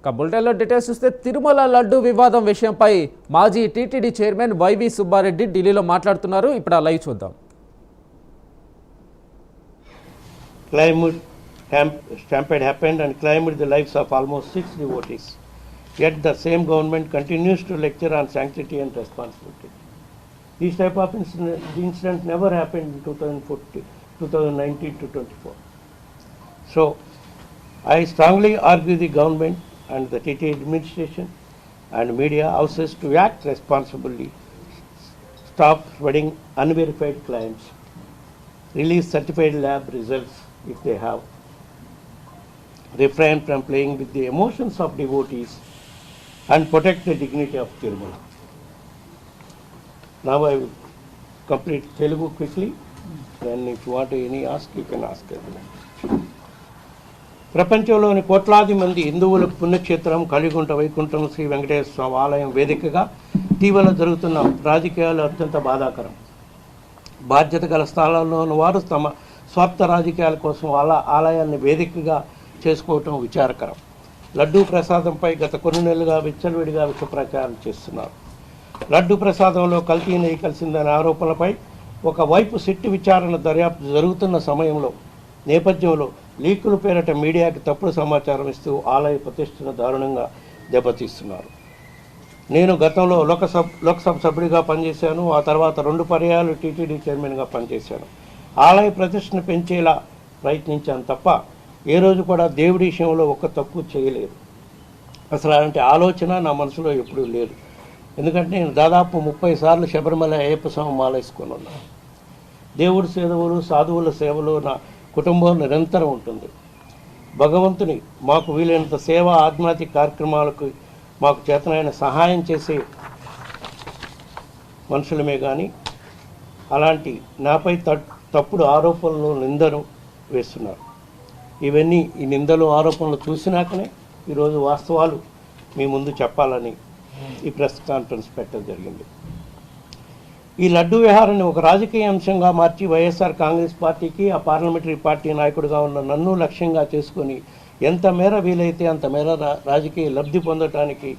ఇక బులెటిన్లో డీటెయిల్స్ చూస్తే తిరుమల లడ్డు వివాదం విషయంపై మాజీ టీటీడీ చైర్మన్ వైవి సుబ్బారెడ్డి ఢిల్లీలో మాట్లాడుతున్నారు ఇప్పుడు ఆ లైవ్ చూద్దాం climate stamp- stampede happened and claimed the lives of almost six devotees. Yet the same government continues to lecture on sanctity and responsibility. This type of incident, the incident never happened in 2014, 2019 to 24. So, I strongly argue the government and the TT administration and media houses to act responsibly, stop spreading unverified claims, release certified lab results if they have, refrain from playing with the emotions of devotees, and protect the dignity of Tirumala. Now I will complete Telugu quickly, then if you want any ask, you can ask. ప్రపంచంలోని కోట్లాది మంది హిందువుల పుణ్యక్షేత్రం కలిగుంట వైకుంఠం శ్రీ వెంకటేశ్వర స్వామి ఆలయం వేదికగా ఇటీవల జరుగుతున్న రాజకీయాలు అత్యంత బాధాకరం. బాధ్యత గల స్థానాల్లో ఉన్న వారు తమ స్వార్థ రాజకీయాల కోసం వాళ్ళ ఆలయాన్ని వేదికగా చేసుకోవటం విచారకరం. లడ్డూ ప్రసాదంపై గత కొన్ని నెలలుగా విచ్చలవిడిగా విష ప్రచారం చేస్తున్నారు. లడ్డూ ప్రసాదంలో కల్తీ నెయ్యి కలిసిందనే ఆరోపణలపై ఒకవైపు సిట్టు విచారణ దర్యాప్తు జరుగుతున్న సమయంలో నేపథ్యంలో లీకుల పేరట మీడియాకి తప్పుడు సమాచారం ఇస్తూ ఆలయ ప్రతిష్టను దారుణంగా దెబ్బతీస్తున్నారు. నేను గతంలో లోకసభ లోక్సభ సభ్యుడిగా పనిచేశాను. ఆ తర్వాత రెండు పర్యాలు టీటీడీ చైర్మన్గా పనిచేశాను. ఆలయ ప్రతిష్టను పెంచేలా ప్రయత్నించాను తప్ప ఏ రోజు కూడా దేవుడి విషయంలో ఒక్క తప్పు చేయలేదు. అసలు అలాంటి ఆలోచన నా మనసులో ఎప్పుడూ లేదు. ఎందుకంటే నేను దాదాపు ముప్పై సార్లు శబరిమల అయ్యప్ప స్వామి మాలేసుకొని ఉన్నాను. దేవుడి సేవలు సాధువుల సేవలు నా కుటుంబం నిరంతరం ఉంటుంది. భగవంతుని మాకు వీలైనంత సేవ ఆధ్యాత్మిక కార్యక్రమాలకు మాకు చేతనైన సహాయం చేసే మనుషులమే కానీ అలాంటి నాపై తప్పుడు ఆరోపణలు నిందను వేస్తున్నారు. ఇవన్నీ ఈ నిందలు ఆరోపణలు చూసినాకనే ఈరోజు వాస్తవాలు మీ ముందు చెప్పాలని ఈ ప్రెస్ కాన్ఫరెన్స్ పెట్టడం జరిగింది. ఈ లడ్డు వ్యవహారాన్ని ఒక రాజకీయ అంశంగా మార్చి వైఎస్ఆర్ కాంగ్రెస్ పార్టీకి ఆ పార్లమెంటరీ పార్టీ నాయకుడిగా ఉన్న నన్ను లక్ష్యంగా చేసుకొని ఎంత మేర వీలైతే అంత మేర రా- రాజకీయ లబ్ధి పొందటానికి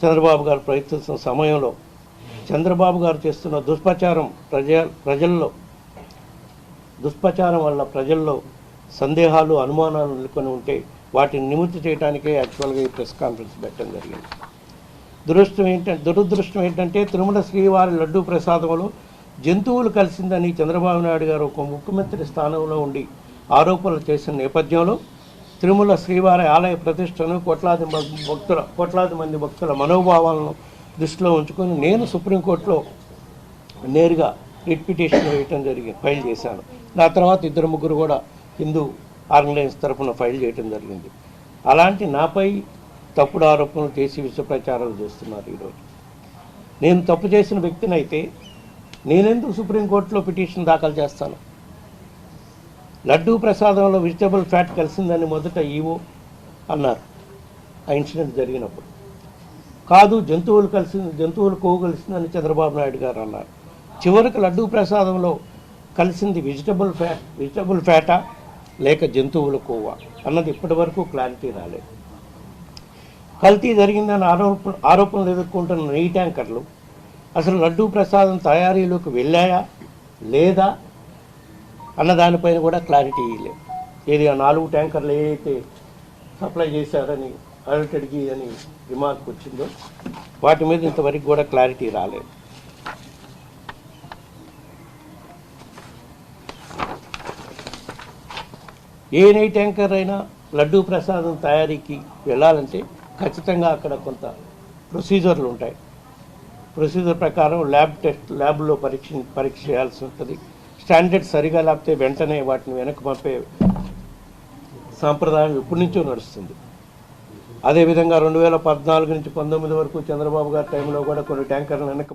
చంద్రబాబు గారు ప్రయత్నిస్తున్న సమయంలో చంద్రబాబు గారు చేస్తున్న దుష్ప్రచారం ప్రజ ప్రజల్లో దుష్ప్రచారం వల్ల ప్రజల్లో సందేహాలు అనుమానాలు నెలకొని ఉంటే వాటిని నివృత్తి చేయడానికే యాక్చువల్గా ఈ ప్రెస్ కాన్ఫరెన్స్ పెట్టడం జరిగింది. దురదృష్టం ఏంటంటే దురదృష్టం ఏంటంటే తిరుమల శ్రీవారి లడ్డూ ప్రసాదంలో జంతువులు కలిసిందని చంద్రబాబు నాయుడు గారు ఒక ముఖ్యమంత్రి స్థానంలో ఉండి ఆరోపణలు చేసిన నేపథ్యంలో తిరుమల శ్రీవారి ఆలయ ప్రతిష్టను కోట్లాది భక్తుల కోట్లాది మంది భక్తుల మనోభావాలను దృష్టిలో ఉంచుకొని నేను సుప్రీంకోర్టులో నేరుగా రిట్ పిటిషన్ వేయటం జరిగింది ఫైల్ చేశాను. నా తర్వాత ఇద్దరు ముగ్గురు కూడా హిందూ ఆర్గనైజ్ తరఫున ఫైల్ చేయటం జరిగింది. అలాంటి నాపై తప్పుడు ఆరోపణలు చేసి విష ప్రచారాలు చేస్తున్నారు ఈరోజు. నేను తప్పు చేసిన వ్యక్తిని అయితే నేనెందుకు సుప్రీంకోర్టులో పిటిషన్ దాఖలు చేస్తాను? లడ్డూ ప్రసాదంలో వెజిటబుల్ ఫ్యాట్ కలిసిందని మొదట ఈవో అన్నారు. ఆ ఇన్సిడెంట్ జరిగినప్పుడు. కాదు జంతువులు కలిసి జంతువులు కొవ్వు కలిసిందని చంద్రబాబు నాయుడు గారు అన్నారు. చివరికి లడ్డూ ప్రసాదంలో కలిసింది వెజిటబుల్ ఫ్యాట్ వెజిటబుల్ ఫ్యాటా లేక జంతువుల కొవ్వా? అన్నది ఇప్పటివరకు క్లారిటీ రాలేదు. కల్తీ జరిగిందని ఆరోపణ ఆరోపణలు ఎదుర్కొంటున్న నెయ్యి ట్యాంకర్లు అసలు లడ్డూ ప్రసాదం తయారీలోకి వెళ్ళాయా? లేదా? అన్న దానిపైన కూడా క్లారిటీ ఇవ్వలేదు ఏది ఆ నాలుగు ట్యాంకర్లు ఏదైతే సప్లై చేశారని అడల్టెడ్కి అని రిమార్క్ వచ్చిందో వాటి మీద ఇంతవరకు కూడా క్లారిటీ రాలేదు. ఏ నెయ్యి ట్యాంకర్ అయినా లడ్డూ ప్రసాదం తయారీకి వెళ్ళాలంటే ఖచ్చితంగా అక్కడ కొంత ప్రొసీజర్లు ఉంటాయి. ప్రొసీజర్ ప్రకారం ల్యాబ్ టెస్ట్ ల్యాబ్లో పరీక్ష పరీక్ష చేయాల్సి ఉంటుంది. స్టాండర్డ్ సరిగా లేకపోతే వెంటనే వాటిని వెనక్కి పంపే సాంప్రదాయం ఎప్పటి నుంచో నడుస్తుంది. అదేవిధంగా రెండు వేల పద్నాలుగు నుంచి పంతొమ్మిది వరకు చంద్రబాబు గారి టైంలో కూడా కొన్ని ట్యాంకర్లు వెనక్కి